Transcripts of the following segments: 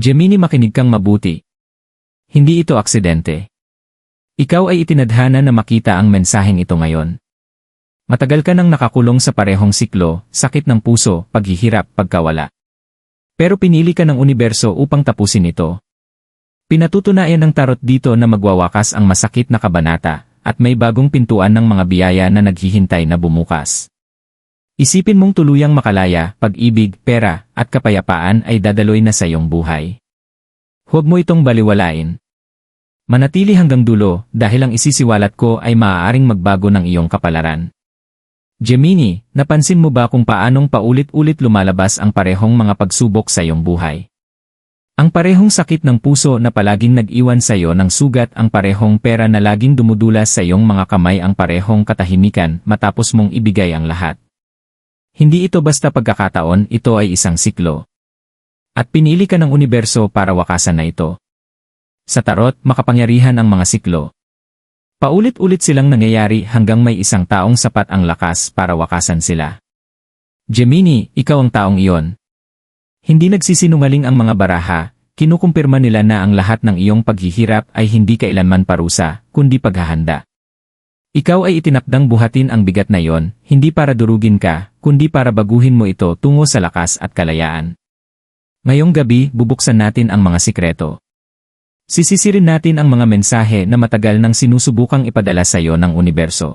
Gemini makinig kang mabuti. Hindi ito aksidente. Ikaw ay itinadhana na makita ang mensaheng ito ngayon. Matagal ka nang nakakulong sa parehong siklo, sakit ng puso, paghihirap, pagkawala. Pero pinili ka ng universo upang tapusin ito. Pinatutunayan ng tarot dito na magwawakas ang masakit na kabanata, at may bagong pintuan ng mga biyaya na naghihintay na bumukas. Isipin mong tuluyang makalaya, pag-ibig, pera, at kapayapaan ay dadaloy na sa iyong buhay. Huwag mo itong baliwalain. Manatili hanggang dulo dahil ang isisiwalat ko ay maaaring magbago ng iyong kapalaran. Gemini, napansin mo ba kung paanong paulit-ulit lumalabas ang parehong mga pagsubok sa iyong buhay? Ang parehong sakit ng puso na palaging nag-iwan sa iyo ng sugat ang parehong pera na laging dumudulas sa iyong mga kamay ang parehong katahimikan matapos mong ibigay ang lahat. Hindi ito basta pagkakataon, ito ay isang siklo. At pinili ka ng universo para wakasan na ito. Sa tarot, makapangyarihan ang mga siklo. Paulit-ulit silang nangyayari hanggang may isang taong sapat ang lakas para wakasan sila. Gemini, ikaw ang taong iyon. Hindi nagsisinungaling ang mga baraha, kinukumpirma nila na ang lahat ng iyong paghihirap ay hindi kailanman parusa, kundi paghahanda. Ikaw ay itinakdang buhatin ang bigat na iyon, hindi para durugin ka, kundi para baguhin mo ito tungo sa lakas at kalayaan. Ngayong gabi, bubuksan natin ang mga sikreto. Sisisirin natin ang mga mensahe na matagal nang sinusubukang ipadala sa iyo ng universo.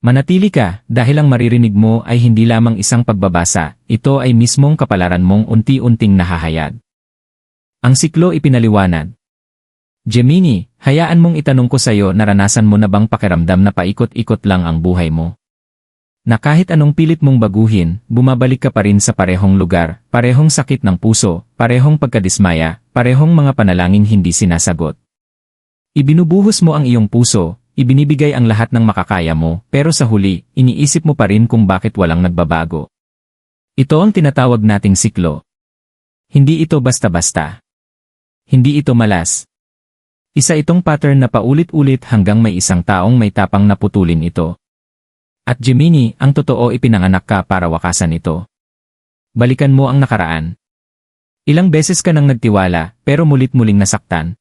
Manatili ka dahil ang maririnig mo ay hindi lamang isang pagbabasa, ito ay mismong kapalaran mong unti-unting nahahayag. Ang siklo ipinaliwanag. Gemini, hayaan mong itanong ko sa iyo naranasan mo na bang pakiramdam na paikot-ikot lang ang buhay mo? Na kahit anong pilit mong baguhin, bumabalik ka pa rin sa parehong lugar, parehong sakit ng puso, parehong pagkadismaya, parehong mga panalangin hindi sinasagot. Ibinubuhos mo ang iyong puso, ibinibigay ang lahat ng makakaya mo, pero sa huli, iniisip mo pa rin kung bakit walang nagbabago. Ito ang tinatawag nating siklo. Hindi ito basta-basta. Hindi ito malas. Isa itong pattern na paulit-ulit hanggang may isang taong may tapang na putulin ito. At Gemini, ang totoo ipinanganak ka para wakasan ito. Balikan mo ang nakaraan. Ilang beses ka nang nagtiwala, pero mulit-muling nasaktan.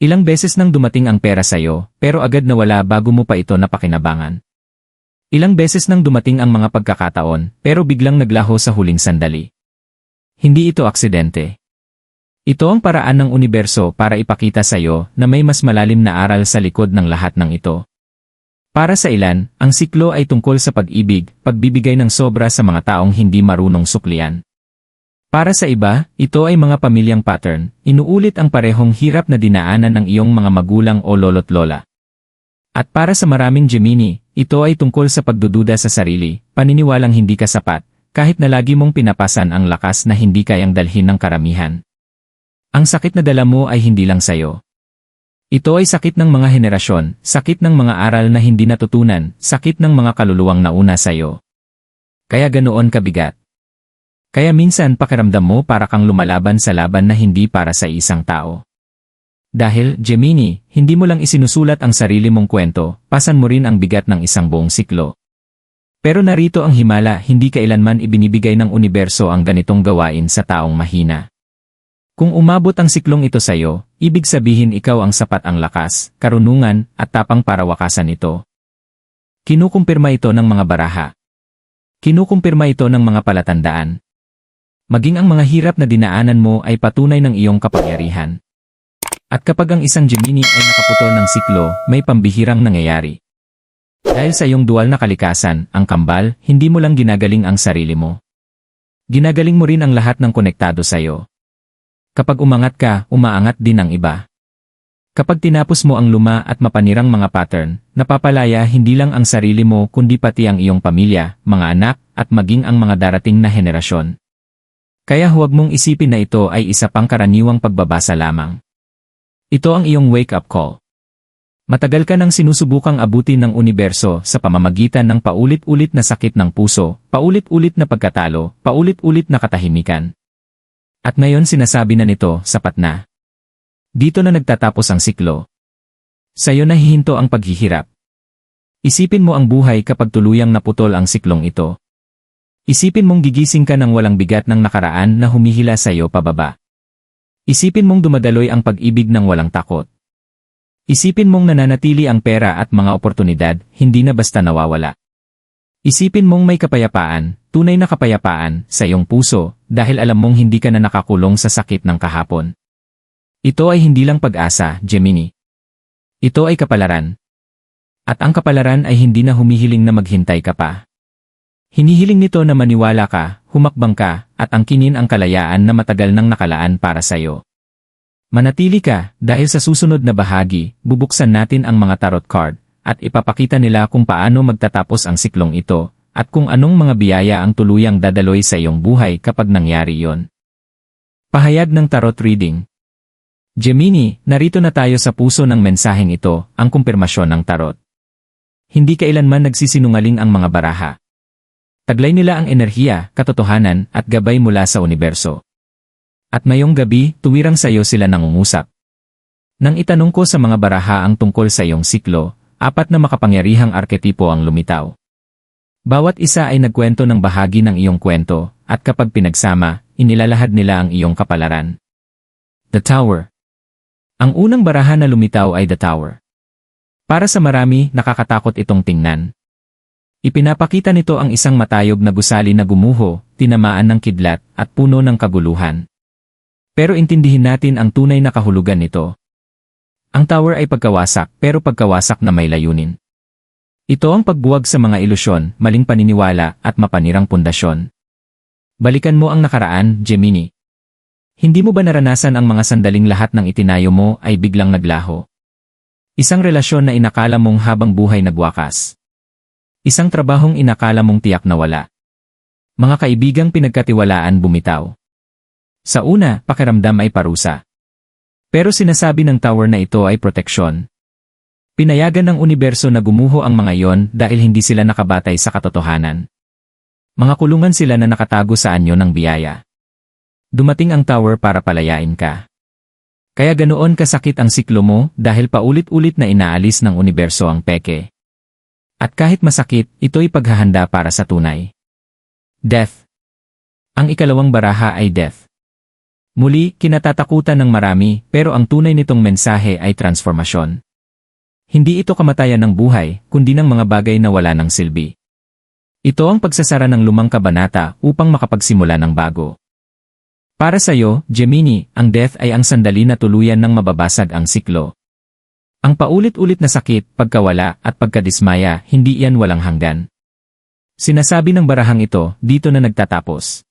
Ilang beses nang dumating ang pera sa'yo, pero agad nawala bago mo pa ito napakinabangan. Ilang beses nang dumating ang mga pagkakataon, pero biglang naglaho sa huling sandali. Hindi ito aksidente. Ito ang paraan ng universo para ipakita sa iyo na may mas malalim na aral sa likod ng lahat ng ito. Para sa ilan, ang siklo ay tungkol sa pag-ibig, pagbibigay ng sobra sa mga taong hindi marunong suklian. Para sa iba, ito ay mga pamilyang pattern, inuulit ang parehong hirap na dinaanan ng iyong mga magulang o lolo't lola. At para sa maraming Gemini, ito ay tungkol sa pagdududa sa sarili, paniniwalang hindi ka sapat, kahit na lagi mong pinapasan ang lakas na hindi kayang dalhin ng karamihan. Ang sakit na dala mo ay hindi lang sayo. Ito ay sakit ng mga henerasyon, sakit ng mga aral na hindi natutunan, sakit ng mga kaluluwang nauna sayo. Kaya ganoon kabigat. Kaya minsan pakiramdam mo para kang lumalaban sa laban na hindi para sa isang tao. Dahil, Gemini, hindi mo lang isinusulat ang sarili mong kwento, pasan mo rin ang bigat ng isang buong siklo. Pero narito ang himala, hindi kailanman ibinibigay ng universo ang ganitong gawain sa taong mahina. Kung umabot ang siklong ito sa iyo, ibig sabihin ikaw ang sapat ang lakas, karunungan, at tapang para wakasan ito. Kinukumpirma ito ng mga baraha. Kinukumpirma ito ng mga palatandaan. Maging ang mga hirap na dinaanan mo ay patunay ng iyong kapangyarihan. At kapag ang isang Gemini ay nakaputol ng siklo, may pambihirang nangyayari. Dahil sa iyong dual na kalikasan, ang kambal, hindi mo lang ginagaling ang sarili mo. Ginagaling mo rin ang lahat ng konektado sa iyo. Kapag umangat ka, umaangat din ang iba. Kapag tinapos mo ang luma at mapanirang mga pattern, napapalaya hindi lang ang sarili mo kundi pati ang iyong pamilya, mga anak, at maging ang mga darating na henerasyon. Kaya huwag mong isipin na ito ay isa pang karaniwang pagbabasa lamang. Ito ang iyong wake-up call. Matagal ka nang sinusubukang abutin ng universo sa pamamagitan ng paulit-ulit na sakit ng puso, paulit-ulit na pagkatalo, paulit-ulit na katahimikan. At ngayon sinasabi na nito, sapat na. Dito na nagtatapos ang siklo. Sa'yo na hihinto ang paghihirap. Isipin mo ang buhay kapag tuluyang naputol ang siklong ito. Isipin mong gigising ka ng walang bigat ng nakaraan na humihila sa iyo pababa. Isipin mong dumadaloy ang pag-ibig ng walang takot. Isipin mong nananatili ang pera at mga oportunidad, hindi na basta nawawala. Isipin mong may kapayapaan, tunay na kapayapaan, sa iyong puso, dahil alam mong hindi ka na nakakulong sa sakit ng kahapon. Ito ay hindi lang pag-asa, Gemini. Ito ay kapalaran. At ang kapalaran ay hindi na humihiling na maghintay ka pa. Hinihiling nito na maniwala ka, humakbang ka, at angkinin ang kalayaan na matagal nang nakalaan para sa'yo. Manatili ka, dahil sa susunod na bahagi, bubuksan natin ang mga tarot card, at ipapakita nila kung paano magtatapos ang siklong ito, at kung anong mga biyaya ang tuluyang dadaloy sa iyong buhay kapag nangyari yon. Pahayag ng tarot reading Gemini, narito na tayo sa puso ng mensaheng ito, ang kumpirmasyon ng tarot. Hindi kailanman nagsisinungaling ang mga baraha. Taglay nila ang enerhiya, katotohanan, at gabay mula sa universo. At mayong gabi, tuwirang sa iyo sila nangungusap. Nang itanong ko sa mga baraha ang tungkol sa iyong siklo, apat na makapangyarihang arketipo ang lumitaw. Bawat isa ay nagkwento ng bahagi ng iyong kwento, at kapag pinagsama, inilalahad nila ang iyong kapalaran. The Tower Ang unang baraha na lumitaw ay The Tower. Para sa marami, nakakatakot itong tingnan. Ipinapakita nito ang isang matayog na gusali na gumuho, tinamaan ng kidlat, at puno ng kaguluhan. Pero intindihin natin ang tunay na kahulugan nito. Ang tower ay pagkawasak, pero pagkawasak na may layunin. Ito ang pagbuwag sa mga ilusyon, maling paniniwala, at mapanirang pundasyon. Balikan mo ang nakaraan, Gemini. Hindi mo ba naranasan ang mga sandaling lahat ng itinayo mo ay biglang naglaho? Isang relasyon na inakala mong habang buhay nagwakas. Isang trabahong inakala mong tiyak na wala. Mga kaibigang pinagkatiwalaan bumitaw. Sa una, pakiramdam ay parusa. Pero sinasabi ng tower na ito ay proteksyon. Pinayagan ng universo na gumuho ang mga yon dahil hindi sila nakabatay sa katotohanan. Mga kulungan sila na nakatago sa anyo ng biyaya. Dumating ang tower para palayain ka. Kaya ganoon kasakit ang siklo mo dahil paulit-ulit na inaalis ng universo ang peke. At kahit masakit, ito'y paghahanda para sa tunay. Death. Ang ikalawang baraha ay death. Muli, kinatatakutan ng marami, pero ang tunay nitong mensahe ay transformasyon. Hindi ito kamatayan ng buhay, kundi ng mga bagay na wala ng silbi. Ito ang pagsasara ng lumang kabanata upang makapagsimula ng bago. Para sa iyo, Gemini, ang death ay ang sandali na tuluyan ng mababasag ang siklo. Ang paulit-ulit na sakit, pagkawala, at pagkadismaya, hindi yan walang hanggan. Sinasabi ng barahang ito, dito na nagtatapos.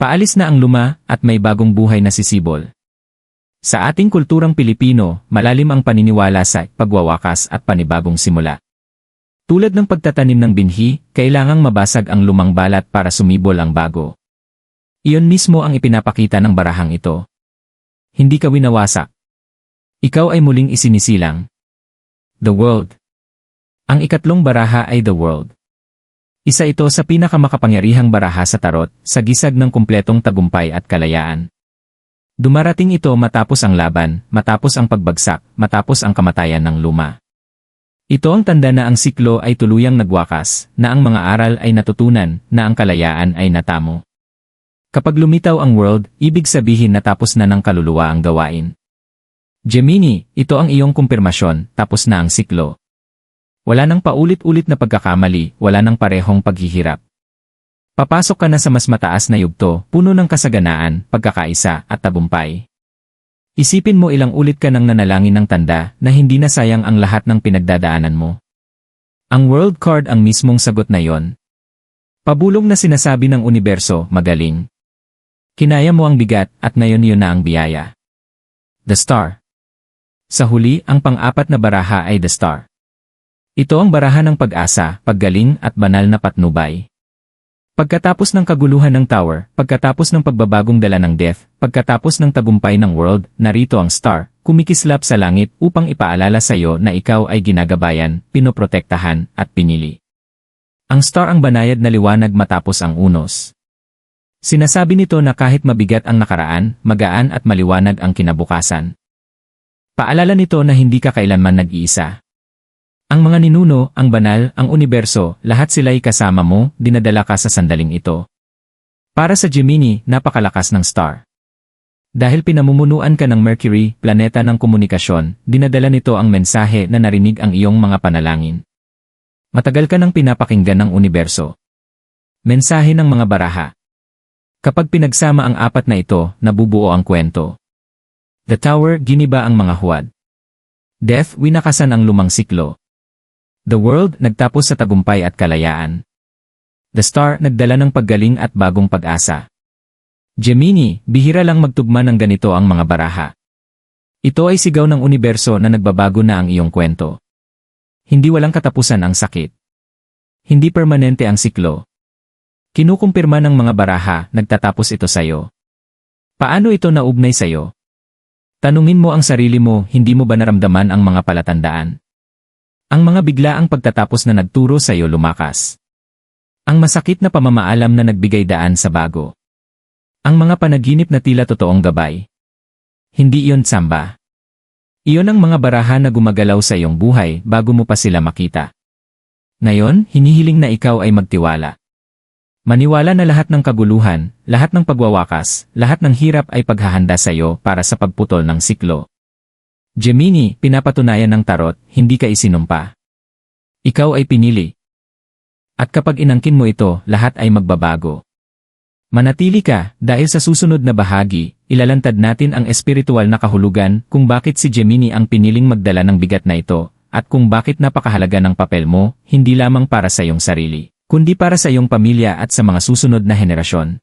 Paalis na ang luma, at may bagong buhay na sisibol. Sa ating kulturang Pilipino, malalim ang paniniwala sa pagwawakas at panibagong simula. Tulad ng pagtatanim ng binhi, kailangang mabasag ang lumang balat para sumibol ang bago. Iyon mismo ang ipinapakita ng barahang ito. Hindi ka winawasak. Ikaw ay muling isinisilang. The World. Ang ikatlong baraha ay The World. Isa ito sa pinakamakapangyarihang baraha sa tarot, sa gisag ng kumpletong tagumpay at kalayaan. Dumarating ito matapos ang laban, matapos ang pagbagsak, matapos ang kamatayan ng luma. Ito ang tanda na ang siklo ay tuluyang nagwakas, na ang mga aral ay natutunan, na ang kalayaan ay natamo. Kapag lumitaw ang world, ibig sabihin natapos na ng kaluluwa ang gawain. Gemini, ito ang iyong kumpirmasyon, tapos na ang siklo. Wala nang paulit-ulit na pagkakamali, wala nang parehong paghihirap. Papasok ka na sa mas mataas na yugto, puno ng kasaganaan, pagkakaisa, at tabumpay. Isipin mo ilang ulit ka nang nanalangin ng tanda na hindi na sayang ang lahat ng pinagdadaanan mo. Ang world card ang mismong sagot na yon. Pabulong na sinasabi ng universo, magaling. Kinaya mo ang bigat at ngayon yun na ang biyaya. The Star sa huli, ang pang-apat na baraha ay The Star. Ito ang baraha ng pag-asa, paggaling at banal na patnubay. Pagkatapos ng kaguluhan ng tower, pagkatapos ng pagbabagong dala ng death, pagkatapos ng tagumpay ng world, narito ang star, kumikislap sa langit upang ipaalala sa iyo na ikaw ay ginagabayan, pinoprotektahan, at pinili. Ang star ang banayad na liwanag matapos ang unos. Sinasabi nito na kahit mabigat ang nakaraan, magaan at maliwanag ang kinabukasan. Paalala nito na hindi ka kailanman nag-iisa. Ang mga ninuno, ang banal, ang universo, lahat sila'y kasama mo, dinadala ka sa sandaling ito. Para sa Gemini, napakalakas ng star. Dahil pinamumunuan ka ng Mercury, planeta ng komunikasyon, dinadala nito ang mensahe na narinig ang iyong mga panalangin. Matagal ka nang pinapakinggan ng universo. Mensahe ng mga baraha. Kapag pinagsama ang apat na ito, nabubuo ang kwento. The Tower, giniba ang mga huwad. Death, winakasan ang lumang siklo. The World, nagtapos sa tagumpay at kalayaan. The Star, nagdala ng paggaling at bagong pag-asa. Gemini, bihira lang magtugma ng ganito ang mga baraha. Ito ay sigaw ng universo na nagbabago na ang iyong kwento. Hindi walang katapusan ang sakit. Hindi permanente ang siklo. Kinukumpirma ng mga baraha, nagtatapos ito sayo. Paano ito naugnay sayo? Tanungin mo ang sarili mo, hindi mo ba naramdaman ang mga palatandaan? Ang mga biglaang pagtatapos na nagturo sa iyo lumakas. Ang masakit na pamamaalam na nagbigay daan sa bago. Ang mga panaginip na tila totoong gabay. Hindi iyon samba. Iyon ang mga baraha na gumagalaw sa iyong buhay bago mo pa sila makita. Ngayon, hinihiling na ikaw ay magtiwala. Maniwala na lahat ng kaguluhan, lahat ng pagwawakas, lahat ng hirap ay paghahanda sa iyo para sa pagputol ng siklo. Gemini, pinapatunayan ng tarot, hindi ka isinumpa. Ikaw ay pinili. At kapag inangkin mo ito, lahat ay magbabago. Manatili ka, dahil sa susunod na bahagi, ilalantad natin ang espiritual na kahulugan kung bakit si Gemini ang piniling magdala ng bigat na ito, at kung bakit napakahalaga ng papel mo, hindi lamang para sa iyong sarili, kundi para sa iyong pamilya at sa mga susunod na henerasyon.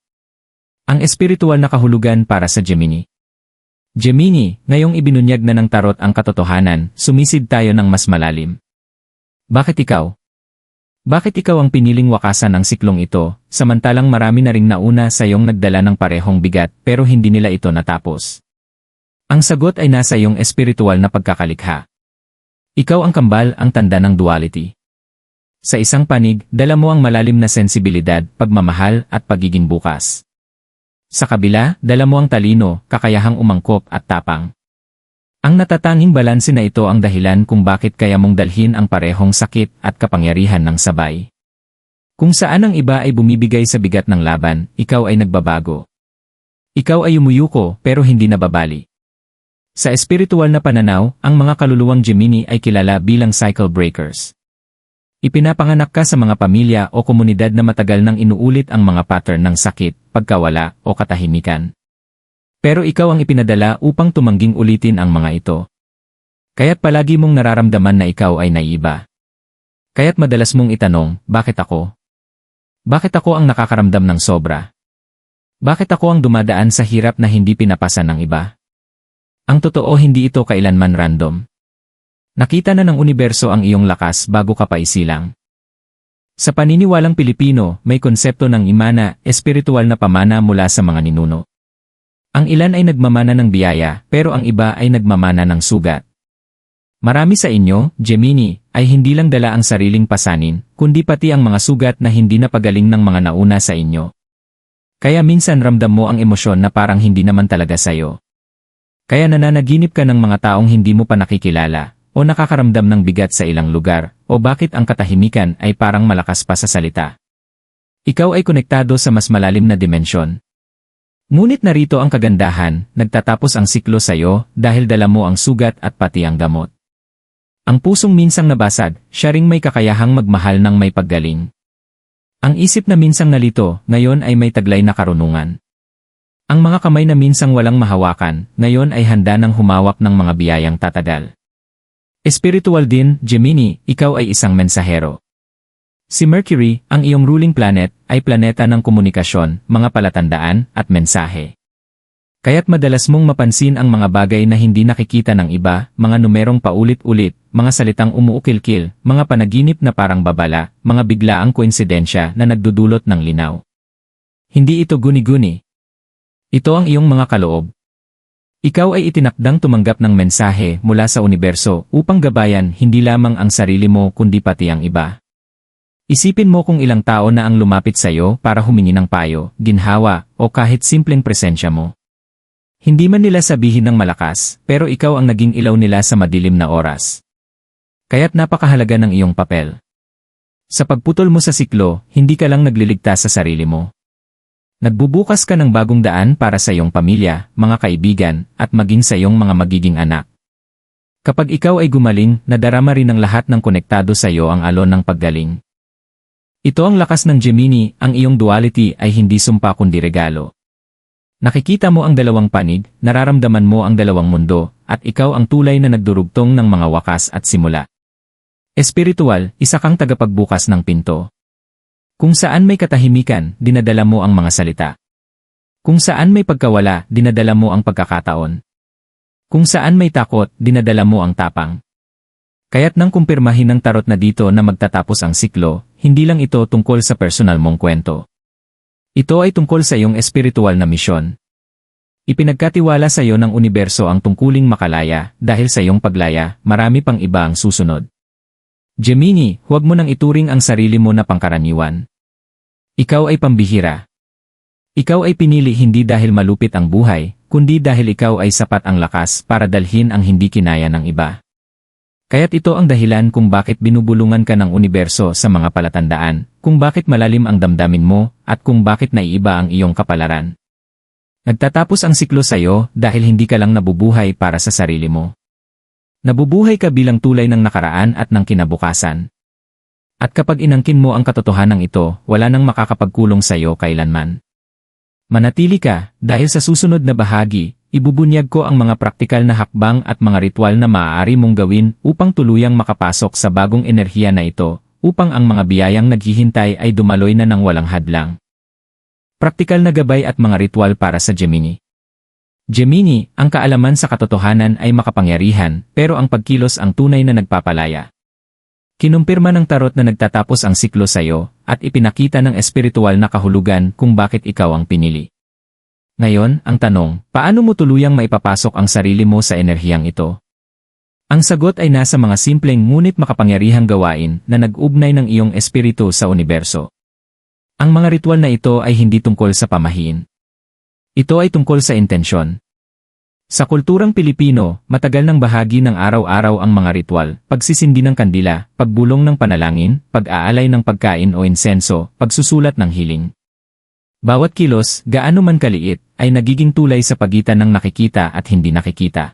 Ang espiritual na kahulugan para sa Gemini. Gemini, ngayong ibinunyag na ng tarot ang katotohanan, sumisid tayo ng mas malalim. Bakit ikaw? Bakit ikaw ang piniling wakasan ng siklong ito, samantalang marami na ring nauna sa iyong nagdala ng parehong bigat pero hindi nila ito natapos? Ang sagot ay nasa iyong espiritual na pagkakalikha. Ikaw ang kambal, ang tanda ng duality. Sa isang panig, dala mo ang malalim na sensibilidad, pagmamahal, at pagiging bukas. Sa kabila, dala mo ang talino, kakayahang umangkop at tapang. Ang natatanging balanse na ito ang dahilan kung bakit kaya mong dalhin ang parehong sakit at kapangyarihan ng sabay. Kung saan ang iba ay bumibigay sa bigat ng laban, ikaw ay nagbabago. Ikaw ay umuyuko pero hindi nababali. Sa espiritual na pananaw, ang mga kaluluwang Gemini ay kilala bilang cycle breakers. Ipinapanganak ka sa mga pamilya o komunidad na matagal nang inuulit ang mga pattern ng sakit, pagkawala, o katahimikan. Pero ikaw ang ipinadala upang tumangging ulitin ang mga ito. Kaya't palagi mong nararamdaman na ikaw ay naiiba. Kaya't madalas mong itanong, bakit ako? Bakit ako ang nakakaramdam ng sobra? Bakit ako ang dumadaan sa hirap na hindi pinapasan ng iba? Ang totoo hindi ito kailanman random. Nakita na ng universo ang iyong lakas bago ka pa isilang. Sa paniniwalang Pilipino, may konsepto ng imana, espiritual na pamana mula sa mga ninuno. Ang ilan ay nagmamana ng biyaya, pero ang iba ay nagmamana ng sugat. Marami sa inyo, Gemini, ay hindi lang dala ang sariling pasanin, kundi pati ang mga sugat na hindi napagaling ng mga nauna sa inyo. Kaya minsan ramdam mo ang emosyon na parang hindi naman talaga sayo. Kaya nananaginip ka ng mga taong hindi mo pa nakikilala, o nakakaramdam ng bigat sa ilang lugar, o bakit ang katahimikan ay parang malakas pa sa salita. Ikaw ay konektado sa mas malalim na dimensyon, Ngunit narito ang kagandahan, nagtatapos ang siklo sa iyo dahil dala mo ang sugat at pati ang gamot. Ang pusong minsang nabasag, siya ring may kakayahang magmahal ng may paggaling. Ang isip na minsang nalito, ngayon ay may taglay na karunungan. Ang mga kamay na minsang walang mahawakan, ngayon ay handa ng humawak ng mga biyayang tatagal. Espiritual din, Gemini, ikaw ay isang mensahero. Si Mercury, ang iyong ruling planet, ay planeta ng komunikasyon, mga palatandaan, at mensahe. Kaya't madalas mong mapansin ang mga bagay na hindi nakikita ng iba, mga numerong paulit-ulit, mga salitang umuukil-kil, mga panaginip na parang babala, mga biglaang koinsidensya na nagdudulot ng linaw. Hindi ito guni-guni. Ito ang iyong mga kaloob. Ikaw ay itinakdang tumanggap ng mensahe mula sa universo upang gabayan hindi lamang ang sarili mo kundi pati ang iba. Isipin mo kung ilang tao na ang lumapit sa iyo para humingi ng payo, ginhawa, o kahit simpleng presensya mo. Hindi man nila sabihin ng malakas, pero ikaw ang naging ilaw nila sa madilim na oras. Kaya't napakahalaga ng iyong papel. Sa pagputol mo sa siklo, hindi ka lang nagliligtas sa sarili mo. Nagbubukas ka ng bagong daan para sa iyong pamilya, mga kaibigan, at maging sa iyong mga magiging anak. Kapag ikaw ay gumaling, nadarama rin ng lahat ng konektado sa iyo ang alon ng paggaling. Ito ang lakas ng Gemini, ang iyong duality ay hindi sumpa kundi regalo. Nakikita mo ang dalawang panig, nararamdaman mo ang dalawang mundo, at ikaw ang tulay na nagdurugtong ng mga wakas at simula. Espiritual, isa kang tagapagbukas ng pinto. Kung saan may katahimikan, dinadala mo ang mga salita. Kung saan may pagkawala, dinadala mo ang pagkakataon. Kung saan may takot, dinadala mo ang tapang. Kaya't nang kumpirmahin ng tarot na dito na magtatapos ang siklo, hindi lang ito tungkol sa personal mong kwento. Ito ay tungkol sa iyong espiritual na misyon. Ipinagkatiwala sa iyo ng universo ang tungkuling makalaya dahil sa iyong paglaya, marami pang iba ang susunod. Gemini, huwag mo nang ituring ang sarili mo na pangkaraniwan. Ikaw ay pambihira. Ikaw ay pinili hindi dahil malupit ang buhay, kundi dahil ikaw ay sapat ang lakas para dalhin ang hindi kinaya ng iba. Kaya't ito ang dahilan kung bakit binubulungan ka ng universo sa mga palatandaan, kung bakit malalim ang damdamin mo, at kung bakit naiiba ang iyong kapalaran. Nagtatapos ang siklo sa iyo dahil hindi ka lang nabubuhay para sa sarili mo. Nabubuhay ka bilang tulay ng nakaraan at ng kinabukasan. At kapag inangkin mo ang katotohanan ito, wala nang makakapagkulong sa iyo kailanman. Manatili ka, dahil sa susunod na bahagi, ibubunyag ko ang mga praktikal na hakbang at mga ritual na maaari mong gawin upang tuluyang makapasok sa bagong enerhiya na ito, upang ang mga biyayang naghihintay ay dumaloy na ng walang hadlang. Praktikal na gabay at mga ritual para sa Gemini. Gemini, ang kaalaman sa katotohanan ay makapangyarihan, pero ang pagkilos ang tunay na nagpapalaya. Kinumpirma ng tarot na nagtatapos ang siklo sa iyo, at ipinakita ng espiritual na kahulugan kung bakit ikaw ang pinili. Ngayon, ang tanong, paano mo tuluyang maipapasok ang sarili mo sa enerhiyang ito? Ang sagot ay nasa mga simpleng ngunit makapangyarihang gawain na nag-ugnay ng iyong espiritu sa universo. Ang mga ritual na ito ay hindi tungkol sa pamahiin. Ito ay tungkol sa intensyon. Sa kulturang Pilipino, matagal ng bahagi ng araw-araw ang mga ritual, pagsisindi ng kandila, pagbulong ng panalangin, pag-aalay ng pagkain o insenso, pagsusulat ng hiling. Bawat kilos, gaano man kaliit, ay nagiging tulay sa pagitan ng nakikita at hindi nakikita.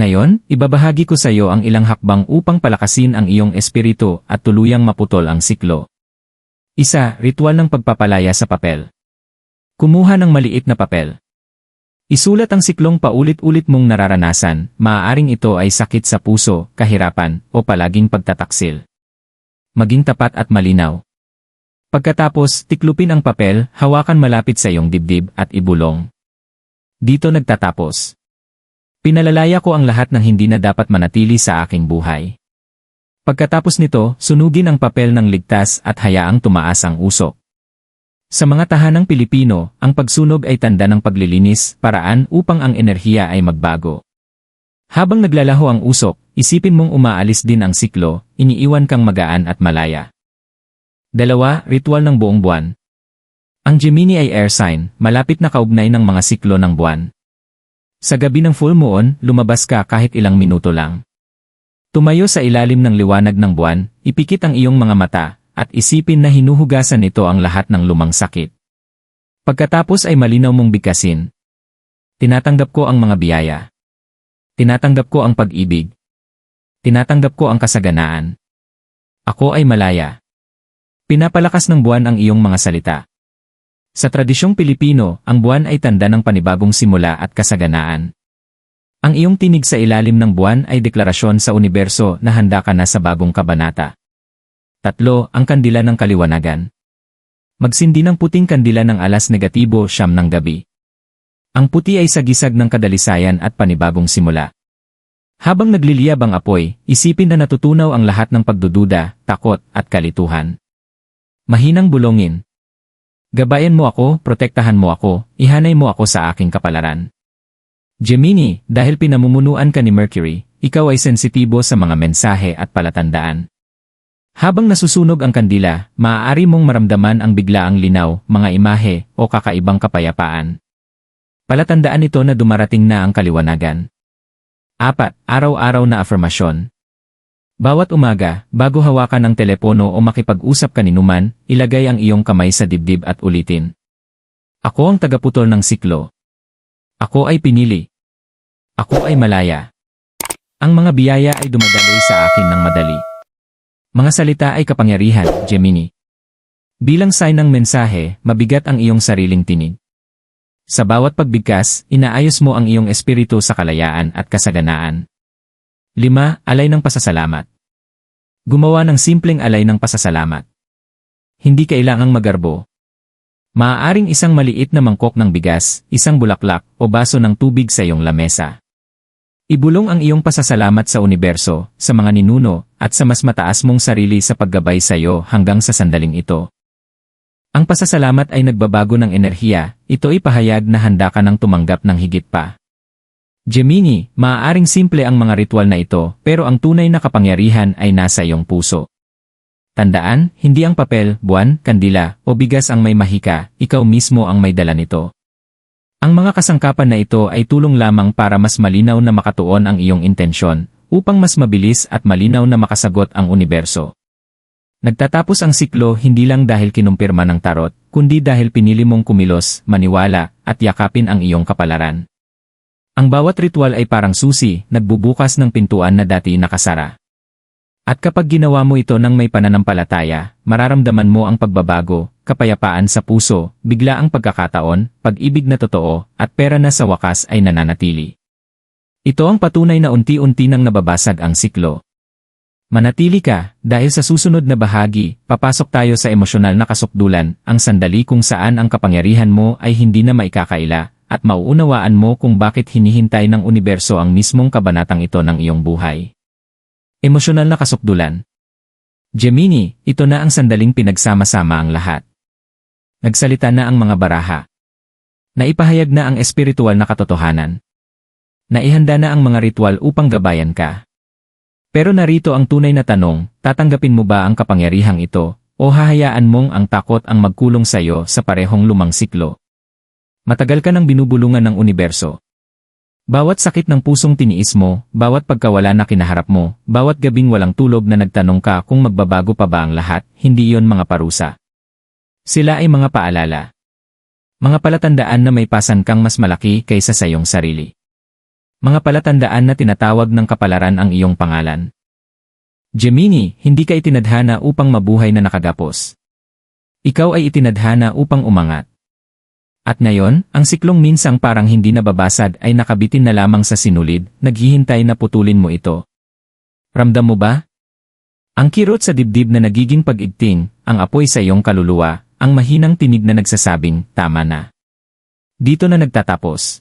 Ngayon, ibabahagi ko sa iyo ang ilang hakbang upang palakasin ang iyong espiritu at tuluyang maputol ang siklo. Isa, ritual ng pagpapalaya sa papel. Kumuha ng maliit na papel. Isulat ang siklong paulit-ulit mong nararanasan, maaaring ito ay sakit sa puso, kahirapan, o palaging pagtataksil. Maging tapat at malinaw. Pagkatapos, tiklupin ang papel, hawakan malapit sa iyong dibdib at ibulong. Dito nagtatapos. Pinalalaya ko ang lahat ng hindi na dapat manatili sa aking buhay. Pagkatapos nito, sunugin ang papel ng ligtas at hayaang tumaas ang usok. Sa mga tahanang Pilipino, ang pagsunog ay tanda ng paglilinis, paraan upang ang enerhiya ay magbago. Habang naglalaho ang usok, isipin mong umaalis din ang siklo, iniiwan kang magaan at malaya. Dalawa, ritual ng buong buwan. Ang Gemini ay air sign, malapit na kaugnay ng mga siklo ng buwan. Sa gabi ng full moon, lumabas ka kahit ilang minuto lang. Tumayo sa ilalim ng liwanag ng buwan, ipikit ang iyong mga mata, at isipin na hinuhugasan nito ang lahat ng lumang sakit. Pagkatapos ay malinaw mong bigkasin. Tinatanggap ko ang mga biyaya. Tinatanggap ko ang pag-ibig. Tinatanggap ko ang kasaganaan. Ako ay malaya. Pinapalakas ng buwan ang iyong mga salita. Sa tradisyong Pilipino, ang buwan ay tanda ng panibagong simula at kasaganaan. Ang iyong tinig sa ilalim ng buwan ay deklarasyon sa universo na handa ka na sa bagong kabanata. Tatlo, ang kandila ng kaliwanagan. Magsindi ng puting kandila ng alas negatibo siyam ng gabi. Ang puti ay sagisag ng kadalisayan at panibagong simula. Habang nagliliyab ang apoy, isipin na natutunaw ang lahat ng pagdududa, takot, at kalituhan. Mahinang bulongin. Gabayan mo ako, protektahan mo ako, ihanay mo ako sa aking kapalaran. Gemini, dahil pinamumunuan ka ni Mercury, ikaw ay sensitibo sa mga mensahe at palatandaan. Habang nasusunog ang kandila, maaari mong maramdaman ang biglaang linaw, mga imahe, o kakaibang kapayapaan. Palatandaan ito na dumarating na ang kaliwanagan. Apat, araw-araw na afirmasyon. Bawat umaga, bago hawakan ang telepono o makipag-usap kaninuman, ilagay ang iyong kamay sa dibdib at ulitin. Ako ang tagaputol ng siklo. Ako ay pinili. Ako ay malaya. Ang mga biyaya ay dumadaloy sa akin ng madali. Mga salita ay kapangyarihan, Gemini. Bilang sign ng mensahe, mabigat ang iyong sariling tinig. Sa bawat pagbigkas, inaayos mo ang iyong espiritu sa kalayaan at kasaganaan. 5. Alay ng pasasalamat. Gumawa ng simpleng alay ng pasasalamat. Hindi kailangang magarbo. Maaaring isang maliit na mangkok ng bigas, isang bulaklak, o baso ng tubig sa iyong lamesa. Ibulong ang iyong pasasalamat sa universo, sa mga ninuno, at sa mas mataas mong sarili sa paggabay sa iyo hanggang sa sandaling ito. Ang pasasalamat ay nagbabago ng enerhiya, ito ay pahayag na handa ka ng tumanggap ng higit pa. Gemini, maaaring simple ang mga ritual na ito, pero ang tunay na kapangyarihan ay nasa iyong puso. Tandaan, hindi ang papel, buwan, kandila, o bigas ang may mahika, ikaw mismo ang may dala nito. Ang mga kasangkapan na ito ay tulong lamang para mas malinaw na makatuon ang iyong intensyon, upang mas mabilis at malinaw na makasagot ang universo. Nagtatapos ang siklo hindi lang dahil kinumpirma ng tarot, kundi dahil pinili mong kumilos, maniwala, at yakapin ang iyong kapalaran. Ang bawat ritual ay parang susi, nagbubukas ng pintuan na dati nakasara. At kapag ginawa mo ito ng may pananampalataya, mararamdaman mo ang pagbabago, kapayapaan sa puso, bigla ang pagkakataon, pag-ibig na totoo, at pera na sa wakas ay nananatili. Ito ang patunay na unti-unti nang nababasag ang siklo. Manatili ka, dahil sa susunod na bahagi, papasok tayo sa emosyonal na kasukdulan, ang sandali kung saan ang kapangyarihan mo ay hindi na maikakaila, at mauunawaan mo kung bakit hinihintay ng universo ang mismong kabanatang ito ng iyong buhay. Emosyonal na kasukdulan. Gemini, ito na ang sandaling pinagsama-sama ang lahat. Nagsalita na ang mga baraha. Naipahayag na ang espiritual na katotohanan. Naihanda na ang mga ritual upang gabayan ka. Pero narito ang tunay na tanong, tatanggapin mo ba ang kapangyarihang ito, o hahayaan mong ang takot ang magkulong sa iyo sa parehong lumang siklo? Matagal ka nang binubulungan ng universo. Bawat sakit ng pusong tiniis mo, bawat pagkawala na kinaharap mo, bawat gabing walang tulog na nagtanong ka kung magbabago pa ba ang lahat, hindi iyon mga parusa. Sila ay mga paalala. Mga palatandaan na may pasan kang mas malaki kaysa sa iyong sarili. Mga palatandaan na tinatawag ng kapalaran ang iyong pangalan. Gemini, hindi ka itinadhana upang mabuhay na nakagapos. Ikaw ay itinadhana upang umangat. At ngayon, ang siklong minsang parang hindi nababasad ay nakabitin na lamang sa sinulid, naghihintay na putulin mo ito. Ramdam mo ba? Ang kirot sa dibdib na nagiging pag-igting, ang apoy sa iyong kaluluwa, ang mahinang tinig na nagsasabing, tama na. Dito na nagtatapos.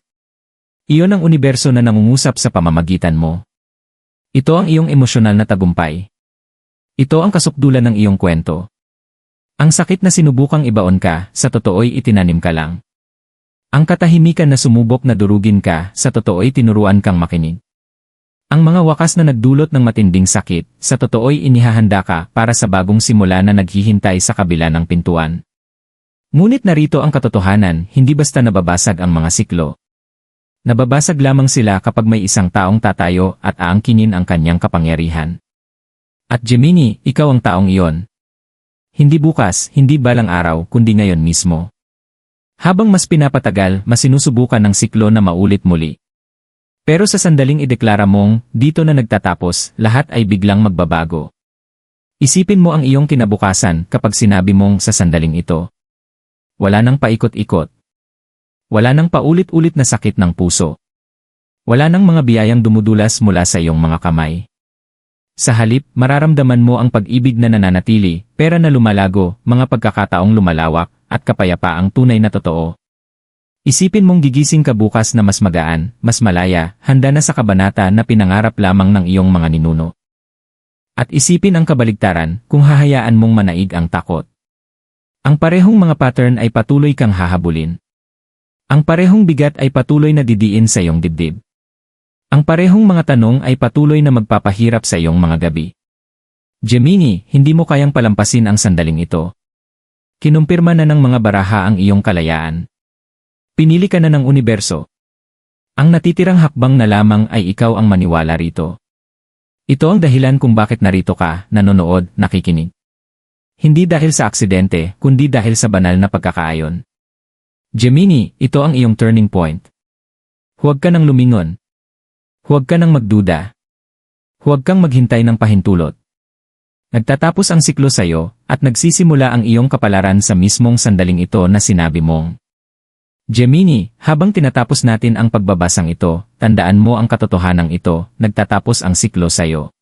Iyon ang universo na nangungusap sa pamamagitan mo. Ito ang iyong emosyonal na tagumpay. Ito ang kasukdulan ng iyong kwento. Ang sakit na sinubukang ibaon ka, sa totoo'y itinanim ka lang. Ang katahimikan na sumubok na durugin ka, sa totoo'y tinuruan kang makinig. Ang mga wakas na nagdulot ng matinding sakit, sa totoo'y inihahanda ka para sa bagong simula na naghihintay sa kabila ng pintuan. Ngunit narito ang katotohanan, hindi basta nababasag ang mga siklo, Nababasag lamang sila kapag may isang taong tatayo at aangkinin ang kanyang kapangyarihan. At Gemini, ikaw ang taong iyon. Hindi bukas, hindi balang araw, kundi ngayon mismo. Habang mas pinapatagal, mas sinusubukan ng siklo na maulit muli. Pero sa sandaling ideklara mong, dito na nagtatapos, lahat ay biglang magbabago. Isipin mo ang iyong kinabukasan kapag sinabi mong sa sandaling ito. Wala nang paikot-ikot. Wala nang paulit-ulit na sakit ng puso. Wala nang mga biyayang dumudulas mula sa iyong mga kamay. Sa halip, mararamdaman mo ang pag-ibig na nananatili, pera na lumalago, mga pagkakataong lumalawak, at kapayapaang tunay na totoo. Isipin mong gigising ka bukas na mas magaan, mas malaya, handa na sa kabanata na pinangarap lamang ng iyong mga ninuno. At isipin ang kabaligtaran kung hahayaan mong manaig ang takot. Ang parehong mga pattern ay patuloy kang hahabulin. Ang parehong bigat ay patuloy na didiin sa iyong dibdib. Ang parehong mga tanong ay patuloy na magpapahirap sa iyong mga gabi. Gemini, hindi mo kayang palampasin ang sandaling ito. Kinumpirma na ng mga baraha ang iyong kalayaan. Pinili ka na ng universo. Ang natitirang hakbang na lamang ay ikaw ang maniwala rito. Ito ang dahilan kung bakit narito ka, nanonood, nakikinig. Hindi dahil sa aksidente, kundi dahil sa banal na pagkakaayon. Gemini, ito ang iyong turning point. Huwag ka nang lumingon. Huwag ka nang magduda. Huwag kang maghintay ng pahintulot. Nagtatapos ang siklo sa'yo, at nagsisimula ang iyong kapalaran sa mismong sandaling ito na sinabi mong. Gemini, habang tinatapos natin ang pagbabasang ito, tandaan mo ang katotohanan ito, nagtatapos ang siklo sa'yo.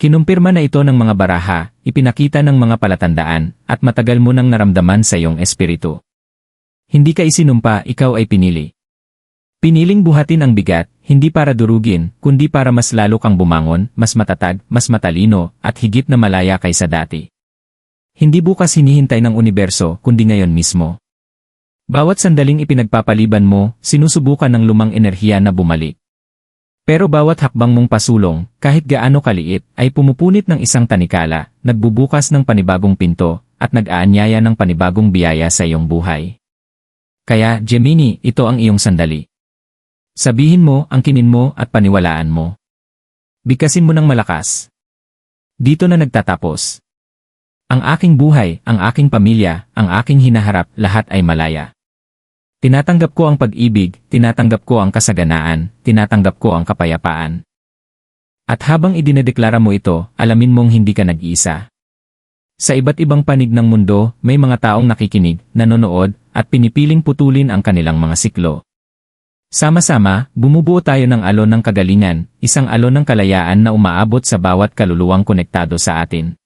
Kinumpirma na ito ng mga baraha, ipinakita ng mga palatandaan, at matagal mo nang naramdaman sa iyong espiritu. Hindi ka isinumpa, ikaw ay pinili. Piniling buhatin ang bigat, hindi para durugin, kundi para mas lalo kang bumangon, mas matatag, mas matalino, at higit na malaya kaysa dati. Hindi bukas hinihintay ng universo, kundi ngayon mismo. Bawat sandaling ipinagpapaliban mo, sinusubukan ng lumang enerhiya na bumalik. Pero bawat hakbang mong pasulong, kahit gaano kaliit, ay pumupunit ng isang tanikala, nagbubukas ng panibagong pinto, at nag-aanyaya ng panibagong biyaya sa iyong buhay. Kaya, Gemini, ito ang iyong sandali. Sabihin mo, angkinin mo, at paniwalaan mo. Bikasin mo ng malakas. Dito na nagtatapos. Ang aking buhay, ang aking pamilya, ang aking hinaharap, lahat ay malaya. Tinatanggap ko ang pag-ibig, tinatanggap ko ang kasaganaan, tinatanggap ko ang kapayapaan. At habang idinedeklara mo ito, alamin mong hindi ka nag-iisa. Sa iba't ibang panig ng mundo, may mga taong nakikinig, nanonood, at pinipiling putulin ang kanilang mga siklo. Sama-sama, bumubuo tayo ng alon ng kagalingan, isang alon ng kalayaan na umaabot sa bawat kaluluwang konektado sa atin.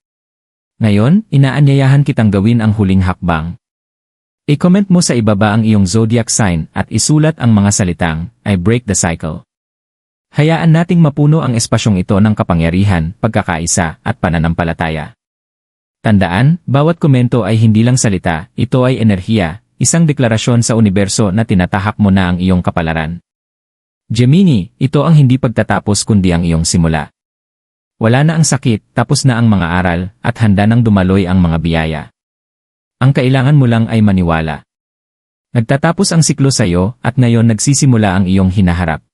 Ngayon, inaanyayahan kitang gawin ang huling hakbang. I-comment mo sa ibaba ang iyong zodiac sign at isulat ang mga salitang, I break the cycle. Hayaan nating mapuno ang espasyong ito ng kapangyarihan, pagkakaisa, at pananampalataya. Tandaan, bawat komento ay hindi lang salita, ito ay enerhiya, isang deklarasyon sa universo na tinatahak mo na ang iyong kapalaran. Gemini, ito ang hindi pagtatapos kundi ang iyong simula. Wala na ang sakit, tapos na ang mga aral, at handa nang dumaloy ang mga biyaya. Ang kailangan mo lang ay maniwala. Nagtatapos ang siklo sa iyo, at ngayon nagsisimula ang iyong hinaharap.